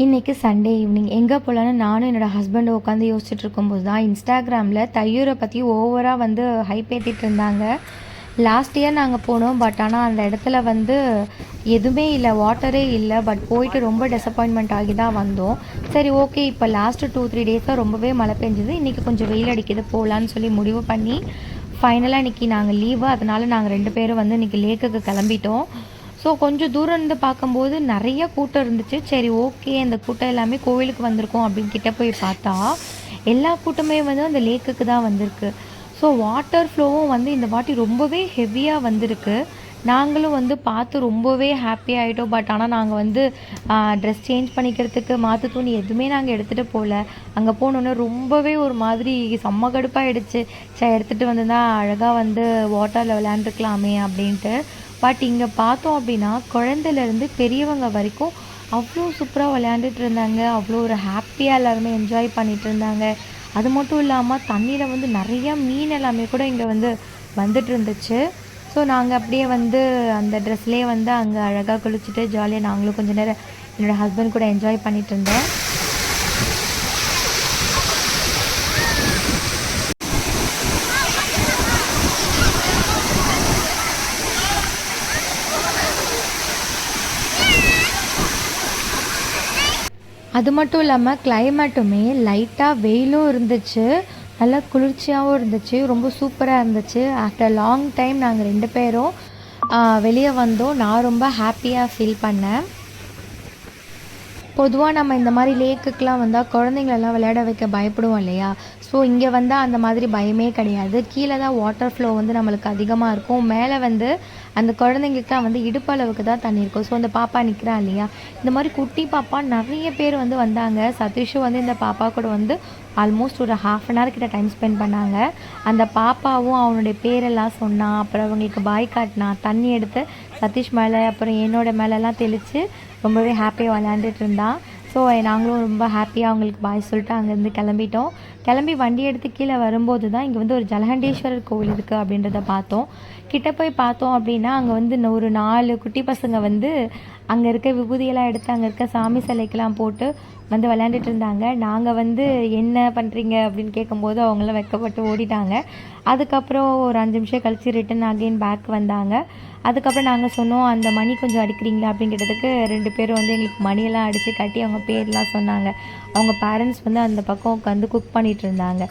இன்றைக்கி Sunday evening எங்கே போகலான்னு நானும் என்னோடய ஹஸ்பண்டும் உட்காந்து யோசிச்சுட்டு இருக்கும்போது தான் இன்ஸ்டாகிராமில் தையூரை பற்றி ஓவராக வந்து ஹைப் ஏற்றிட்டு இருந்தாங்க. லாஸ்ட் இயர் நாங்கள் போனோம் பட் ஆனால் அந்த இடத்துல வந்து எதுவுமே இல்லை வாட்டரே இல்லை பட் போயிட்டு ரொம்ப டிசப்பாயின்மெண்ட் ஆகி தான் வந்தோம். சரி ஓகே இப்போ லாஸ்ட்டு டூ த்ரீ டேஸாக ரொம்பவே மழை பெஞ்சுது. இன்றைக்கி கொஞ்சம் வெயில் அடிக்குது போகலான்னு சொல்லி முடிவு பண்ணி ஃபைனலாக இன்றைக்கி நாங்கள் லீவு அதனால் நாங்கள் ரெண்டு பேரும் வந்து இன்றைக்கி லேக்குக்கு கிளம்பிட்டோம். ஸோ கொஞ்சம் தூரம் இருந்து பார்க்கும்போது நிறைய கூட்டம் இருந்துச்சு. சரி ஓகே அந்த கூட்டம் எல்லாமே கோவிலுக்கு வந்திருக்கோம் அப்படின்னு கிட்ட போய் பார்த்தா எல்லா கூட்டமே வந்து அந்த லேக்குக்கு தான் வந்திருக்கு. ஸோ வாட்டர் ஃப்ளோவும் வந்து இந்த வாட்டி ரொம்பவே ஹெவியாக வந்திருக்கு. நாங்களும் வந்து பார்த்து ரொம்பவே ஹாப்பி ஆகிட்டோம் பட் ஆனால் நாங்கள் வந்து ட்ரெஸ் சேஞ்ச் பண்ணிக்கிறதுக்கு மாற்று துணி எதுவுமே நாங்கள் எடுத்துகிட்டு போகல. அங்கே போனோன்னே ரொம்பவே ஒரு மாதிரி செம்ம கடுப்பாகிடுச்சு சரி எடுத்துகிட்டு வந்திருந்தா அழகாக வந்து வாட்டரில் விளையாண்டுருக்கலாமே அப்படின்ட்டு. பட் இங்கே பார்த்தோம் அப்படின்னா குழந்தையிலேருந்து பெரியவங்க வரைக்கும் அவ்வளோ சூப்பராக விளையாண்டுட்டு இருந்தாங்க அவ்வளோ ஒரு ஹாப்பியாக எல்லாருமே என்ஜாய் பண்ணிகிட்டு இருந்தாங்க அது மட்டும் இல்லாமல் தண்ணியில் வந்து நிறையா மீன் எல்லாமே கூட இங்கே வந்து வந்துட்டு இருந்துச்சு ஸோ நாங்கள் அப்படியே வந்து அந்த ட்ரெஸ்லேயே வந்து அங்கே அழகாக குளிச்சுட்டு ஜாலியாக நாங்களும் கொஞ்சம் நேரம் என்னோடய ஹஸ்பண்ட் கூட என்ஜாய் பண்ணிகிட்டு இருந்தேன் அது மட்டும் இல்லாமல் கிளைமேட்டுமே லைட்டாக வெயிலும் இருந்துச்சு. நல்லா குளிர்ச்சியாகவும் இருந்துச்சு. ரொம்ப சூப்பராக இருந்துச்சு. ஆஃப்டர் லாங் டைம் நாங்கள் ரெண்டு பேரும் வெளியே வந்தோம். நான் ரொம்ப ஹாப்பியாக ஃபீல் பண்ணேன். பொதுவாக நம்ம இந்த மாதிரி லேக்குக்கெலாம் வந்தால் குழந்தைங்களெல்லாம் விளையாட வைக்க பயப்படுவோம் இல்லையா? ஸோ இங்கே வந்தால் அந்த மாதிரி பயமே கிடையாது. கீழே தான் வாட்டர் ஃப்ளோ வந்து நம்மளுக்கு அதிகமாக இருக்கும். மேலே வந்து அந்த குழந்தைங்களுக்குலாம் வந்து இடுப்பளவுக்கு தான் தண்ணி இருக்கும். ஸோ அந்த பாப்பா நிற்கிறா இல்லையா? இந்த மாதிரி குட்டி பாப்பா நிறைய பேர் வந்து வந்தாங்க. சதீஷும் வந்து இந்த பாப்பா கூட வந்து ஆல்மோஸ்ட் ஒரு ஹாஃப் அன் ஹவர் கிட்ட டைம் ஸ்பெண்ட் பண்ணாங்க. அந்த பாப்பாவும் அவனுடைய பேரெல்லாம் சொன்னான் அப்புறம் அவங்களுக்கு பாய் காட்டினா தண்ணி எடுத்து சதீஷ் மேலே அப்புறம் என்னோட மேலெல்லாம் தெளித்து ரொம்பவே ஹாப்பியாக விளையாண்டுட்டு இருந்தான். ஸோ நாங்களும் ரொம்ப ஹாப்பியாக அவங்களுக்கு பாய் சொல்லிட்டு அங்கேருந்து கிளம்பிட்டோம். கிளம்பி வண்டி எடுத்து கீழே வரும்போது தான் இங்கே வந்து ஒரு ஜலகண்டேஸ்வரர் கோவில் இருக்குது அப்படின்றத பார்த்தோம். கிட்ட போய் பார்த்தோம் அப்படின்னா அங்கே வந்து ஒரு நாலு குட்டி பசங்க வந்து அங்கே இருக்க விபூதியெல்லாம் எடுத்து அங்கே இருக்க சாமி சிலைக்கெல்லாம் போட்டு வந்து விளையாண்டுட்டு இருந்தாங்க நாங்கள் வந்து என்ன பண்ணுறீங்க அப்படின்னு கேட்கும்போது அவங்களாம் வெக்கப்பட்டு ஓடிட்டாங்க. அதுக்கப்புறம் ஒரு அஞ்சு நிமிஷம் கழித்து ரிட்டன் அகெயின் பேக் வந்தாங்க. அதுக்கப்புறம் நாங்கள் சொன்னோம் அந்த மணி கொஞ்சம் அடிக்கிறீங்களா? அப்படிங்கிறதுக்கு ரெண்டு பேரும் வந்து எங்களுக்கு மணியெல்லாம் அடித்து கட்டி அவங்க பேர்லாம் சொன்னாங்க. அவங்க பேரண்ட்ஸ் வந்து அந்த பக்கம் உட்காந்து குக் பண்ணிகிட்டு இருந்தாங்க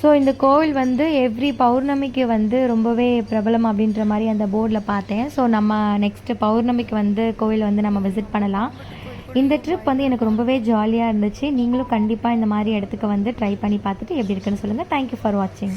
ஸோ இந்த கோவில் வந்து எவ்ரி பௌர்ணமிக்கு வந்து ரொம்பவே பிரபலம் அப்படின்ற மாதிரி அந்த போர்டில் பார்த்தேன். ஸோ நம்ம நெக்ஸ்ட்டு பௌர்ணமிக்கு வந்து கோவில் வந்து நம்ம விசிட் பண்ணலாம். இந்த ட்ரிப் வந்து எனக்கு ரொம்பவே ஜாலியாக இருந்துச்சு. நீங்களும் கண்டிப்பாக இந்த மாதிரி இடத்துக்கு வந்து ட்ரை பண்ணி பார்த்துட்டு எப்படி இருக்குன்னு சொல்லுங்கள் தேங்க்யூ ஃபார் வாட்சிங்